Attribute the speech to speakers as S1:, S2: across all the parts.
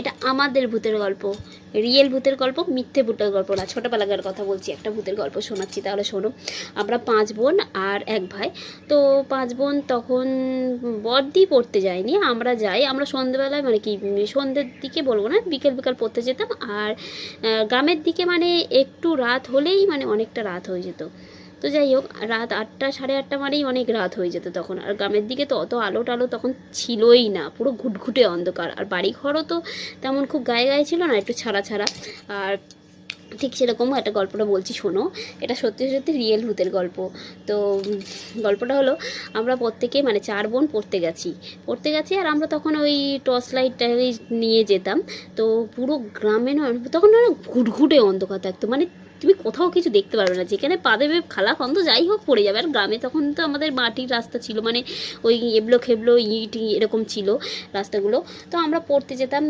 S1: এটা আমাদের ভূতের গল্প। রিয়েল ভূতের গল্প, মিথ্যে ভূতের গল্প না। ছোটোবেলাকার কথা বলছি, একটা ভূতের গল্প শোনাচ্ছি তাহলে শোনো। আমরা পাঁচ বোন আর এক ভাই। তো পাঁচ বোন তখন বর্দি পড়তে যায়নি। আমরা যাই, আমরা সন্ধেবেলায় মানে কি, সন্ধ্যের দিকে বলব না, বিকেল বিকাল পড়তে যেতাম। আর গ্রামের দিকে মানে একটু রাত হলেই মানে অনেকটা রাত হয়ে যেত। তো যাই হোক, রাত আটটা, সাড়ে আটটা মানেই অনেক রাত হয়ে যেত তখন। আর গ্রামের দিকে তো অত আলো টালো তখন ছিলই না, পুরো ঘুটঘুটে অন্ধকার। আর বাড়ি ঘরও তো তেমন খুব গায়ে গায়ে ছিল না, একটু ছাড়া ছাড়া। আর ঠিক সেরকম একটা গল্পটা বলছি, শোনো। এটা সত্যি সত্যি রিয়েল ভূতের গল্প। তো গল্পটা হলো, আমরা প্রত্যেকে মানে চার বোন পড়তে গেছি। পড়তে গেছি আর আমরা তখন ওই টর্চ লাইটটা নিয়ে যেতাম। তো পুরো গ্রামে নয়, তখন ঘুটঘুটে অন্ধকার থাকতো। মানে তুমি কোথাও কিছু দেখতে পারবে না। যেখানে পা দেবে খালা খন্দ যাই হোক পড়ে যাবে। আর গ্রামে তখন তো আমাদের মাটির রাস্তা ছিল মানে ওই এবলো খেবলো, ইট এরকম ছিল রাস্তাগুলো। তো আমরা পড়তে যেতাম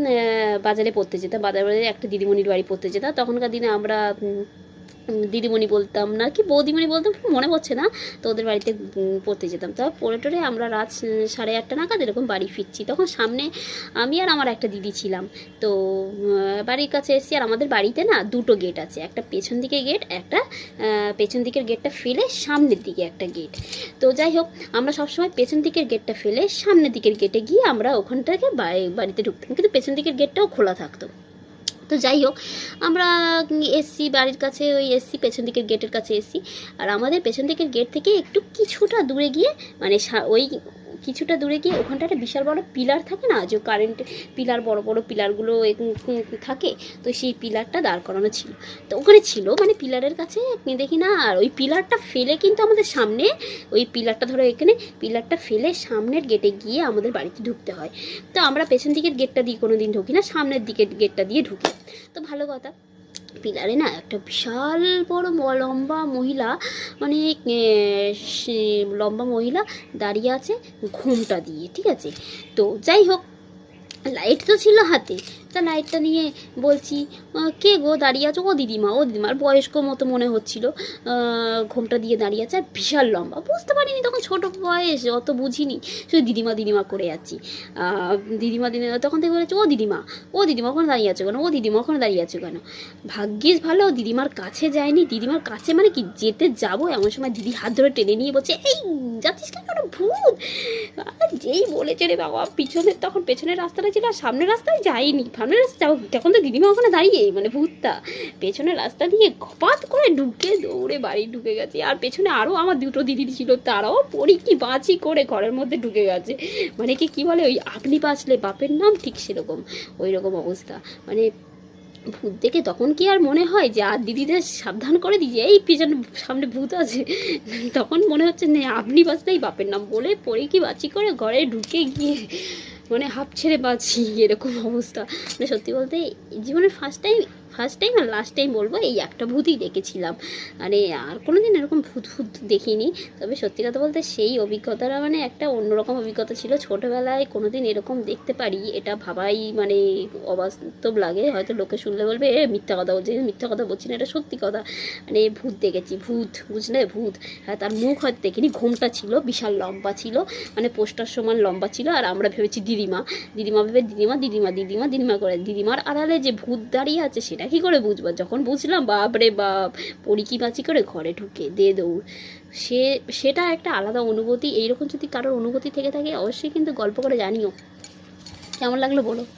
S1: বাজারে পড়তে যেতাম। বাজারে বাজারে একটা দিদিমণির বাড়ি পড়তে যেতাম। তখনকার দিনে আমরা দিদিমণি বলতাম না কি বৌদিমণি বলতাম মনে পড়ছে না, তো ওদের বাড়িতে পড়তে যেতাম। তো পড়ে টরে আমরা রাত সাড়ে আটটা নাগাদ এরকম বাড়ি ফিরছি। তখন সামনে আমি আর আমার একটা দিদি ছিলাম। তো বাড়ির কাছে এসেছি আর আমাদের বাড়িতে না দুটো গেট আছে। একটা পেছন দিকে গেট, একটা পেছন দিকের গেটটা ফেলে সামনের দিকে একটা গেট। তো যাই হোক, আমরা সবসময় পেছন দিকের গেটটা ফেলে সামনের দিকের গেটে গিয়ে আমরা ওখান থেকে বাড়িতে ঢুকতাম। কিন্তু পেছন দিকের গেটটাও খোলা থাকতো। তো যাই হোক, আমরা এসছি বাড়ির কাছে, ওই এসছি পেছন দিকের গেটের কাছে এসছি। আর আমাদের পেছন দিকের গেট থেকে একটু কিছুটা দূরে গিয়ে মানে ওই কিছুটা দূরে গিয়ে ওখানটা একটা বিশাল বড় পিলার থাকে না, যে কারেন্ট পিলার, বড় বড় পিলারগুলো থাকে, তো সেই পিলারটা দাঁড় করানো ছিল। তো ওখানে ছিল মানে পিলারের কাছে দেখি না, আর ওই পিলারটা ফেলে কিন্তু আমাদের সামনে, ওই পিলারটা ধরো এখানে, পিলারটা ফেলে সামনের গেটে গিয়ে আমাদের বাড়িতে ঢুকতে হয়। তো আমরা পেছন দিকের গেটটা দিয়ে কোনো দিন ঢুকি না, সামনের দিকের গেটটা দিয়ে ঢুকি। তো ভালো কথা। পিলারে না একটা বিশাল বড় লম্বা মহিলা মানে লম্বা মহিলা দাঁড়িয়ে আছে ঘুমটা দিয়ে, ঠিক আছে? তো যাই হোক লাইট তো ছিল হাতে তা লাইটটা নিয়ে বলছি কে গো দাঁড়িয়ে আছো? ও দিদিমা, ও দিদিমার বয়স্ক মতো মনে হচ্ছিল ঘোমটা দিয়ে দাঁড়িয়ে আছে, আর বিশাল লম্বা। বুঝতে পারিনি তখন ছোট বয়স, অত বুঝিনি। শুধু দিদিমা দিদিমা করে যাচ্ছি দিদিমা দিদিমা, তখন থেকে বলেছে, ও দিদিমা ও দিদিমা ওখানে দাঁড়িয়ে আছো কেন? ও দিদিমা ওখানে দাঁড়িয়ে আছো কেন? ভাগ্যিস ভালো, দিদিমার কাছে যায়নি। দিদিমার কাছে মানে কি, যেতে যাব এমন সময় দিদি হাত ধরে টেনে নিয়ে বলছে, এই, যাচ্ছিস কেন? ওটা ভূত! যেই বলেছে রে বাবা, পিছনের, তখন পেছনের রাস্তাটা ছিল, আর সামনের রাস্তায় যাইনি। সামনের রাস্তা তখন তো দিদিমা ওখানে দাঁড়িয়ে মানে ভূতটা পেছনের রাস্তা দিয়ে খপাত করে ঢুকে দৌড়ে বাড়ি ঢুকে গেছে। আর পেছনে আরও আমার দুটো দিদি ছিল, তারাও পড়ি কি বাঁচি করে ঘরের মধ্যে ঢুকে গেছে। মানে কি কি বলে ওই আপনি বাঁচলে বাপের নাম? ঠিক সেরকম ওই রকম অবস্থা। মানে ভূত দেখে তখন কি আর মনে হয় যে, আর দিদিদের সাবধান করে দিই, এই পিছনে সামনে ভূত আছে? তখন মনে হচ্ছে, না, আপনি বাঁচলেই বাপের নাম। বলে পড়ে কি বাঁচি করে ঘরে ঢুকে গিয়ে মানে হাফ ছেড়ে বাঁচি এরকম অবস্থা। মানে সত্যি বলতে জীবনের ফার্স্ট টাইম ফার্স্ট টাইম আর লাস্ট টাইম বলব, এই একটা ভূতই দেখেছিলাম। মানে আর কোনো দিন এরকম ভূত ভূত দেখিনি। তবে সত্যি কথা বলতে সেই অভিজ্ঞতাটা মানে একটা অন্যরকম অভিজ্ঞতা ছিল। ছোটোবেলায় কোনো দিন এরকম দেখতে পারি, এটা ভাবাই মানে অবাস্তব লাগে। হয়তো লোকে শুনলে বলবে, এ, মিথ্যা কথা বলছি মিথ্যা কথা বলছি না, এটা সত্যি কথা। মানে ভূত দেখেছি, ভূত, বুঝলে ভূত। হ্যাঁ তার মুখ হয়তো দেখিনি, ঘুমটা ছিল, বিশাল লম্বা ছিল মানে পোস্টার সমান লম্বা ছিল। আর আমরা ভেবেছি দিদিমা। দিদিমা ভেবে দিদিমা দিদিমা দিদিমা দিদিমা করে দিদিমার আড়ালে যে ভূত দাঁড়িয়ে আছে, সেটা কি করে বুঝব? যখন বুঝলাম, বাপরে বাপ, পরিকি বাঁচি করে ঘরে ঢুকে দে দৌড়। সে, সেটা একটা আলাদা অনুভূতি। এইরকম যদি কারোর অনুভূতি থেকে থাকে, অবশ্যই কিন্তু গল্প করে জানিও। কেমন লাগল বলো?